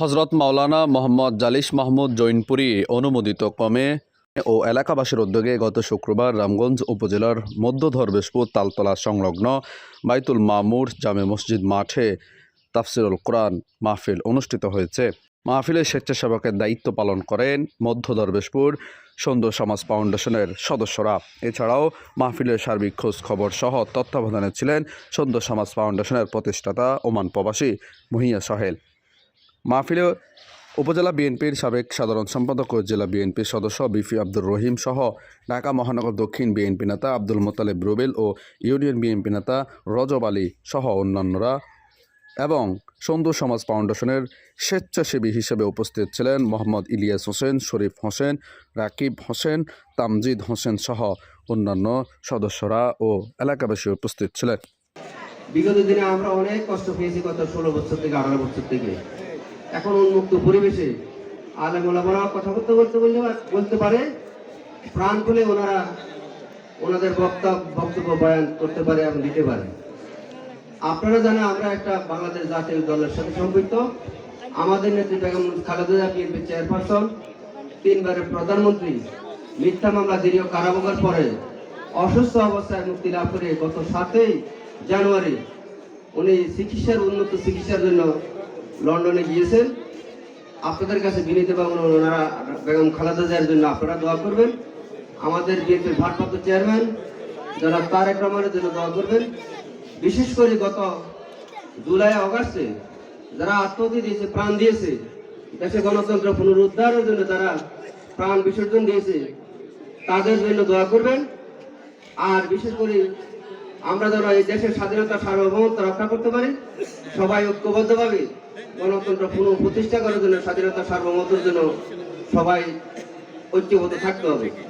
হজরত মাওলানা মোহাম্মদ জালিস মাহমুদ জৈনপুরি অনুমোদিত কমে ও এলাকাবাসীর উদ্যোগে গত শুক্রবার রামগঞ্জ উপজেলার মধ্য ধরবেশপুর তালতলা সংলগ্ন বাইতুল মামুর জামে মসজিদ মাঠে তাফসিরুল কোরআন মাহফিল অনুষ্ঠিত হয়েছে। মাহফিলে স্বেচ্ছাসেবকের দায়িত্ব পালন করেন মধ্য দরবেশপুর সুন্দর সমাজ ফাউন্ডেশনের সদস্যরা। এছাড়াও মাহফিলের সার্বিক খোঁজ খবর সহ তত্ত্বাবধানে ছিলেন সুন্দর সমাজ ফাউন্ডেশনের প্রতিষ্ঠাতা ওমান প্রবাসী মহিয়া সহেল। মাহফিলে উপজেলা বিএনপির সাবেক সাধারণ সম্পাদক ও জেলা বিএনপির সদস্য বিফি আব্দুর রহিম সহ ঢাকা মহানগর দক্ষিণ বিএনপি নেতা আব্দুল মোতালেব রুবেল ও ইউনিয়ন বিএনপি নেতা রজব আলী সহ অন্যান্যরা এবং সন্ধু সমাজ ফাউন্ডেশনের স্বেচ্ছাসেবী হিসেবে উপস্থিত ছিলেন মোহাম্মদ ইলিয়াস হোসেন, শরীফ হোসেন, রাকিব হোসেন, তামজিদ হোসেন সহ অন্যান্য সদস্যরা ও এলাকাবাসী উপস্থিত ছিলেন। বিগত দিনে আমরা অনেক কষ্ট পেয়েছি গত ষোলো বছর থেকে, আঠারো বছর থেকে। এখন উন্মুক্ত পরিবেশে আলেম ওলামারা কথা বলতে বলতে বলতে বলতে পারে, প্রাণ খুলে ওনারা ওনাদের বক্তব্য বক্তব্য বয়ান করতে পারে এবং দিতে পারে। আপনারা জানেন আমরা একটা বাংলাদেশ জাতীয় দলের সাথে সম্পৃক্ত। আমাদের নেত্রী বেগম খালেদা জিয়া, বিএনপি চেয়ারপারসন, তিনবারের প্রধানমন্ত্রী। মিথ্যা মামলা, দীর্ঘ কারাভোগের পরে অসুস্থ অবস্থায় মুক্তি লাভ করে গত সাতই জানুয়ারি উনি চিকিৎসার, উন্নত চিকিৎসার জন্য লন্ডনে গিয়েছেন। আপনাদের কাছে বিনীত এবং ওনারা বেগম খালেদা জিয়ার জন্য আপনারা দোয়া করবেন। আমাদের বিএনপির ভারপ্রাপ্ত চেয়ারম্যান যারা তারেক রহমানের জন্য দোয়া করবেন। বিশেষ করে গত জুলাই, অগাস্টে যারা আত্মহতি দিয়েছে, প্রাণ দিয়েছে, দেশে গণতন্ত্র পুনরুদ্ধারের জন্য তারা প্রাণ বিসর্জন দিয়েছে, তাদের জন্য দোয়া করবেন। আর বিশেষ করে আমরা যেন এই দেশের স্বাধীনতা সার্বভৌমত্ব রক্ষা করতে পারি, সবাই ঐক্যবদ্ধভাবে গণতন্ত্র পুনঃ প্রতিষ্ঠা করার জন্য, স্বাধীনতা সার্বভৌমত্বের জন্য সবাই ঐক্যবদ্ধ থাকতে হবে।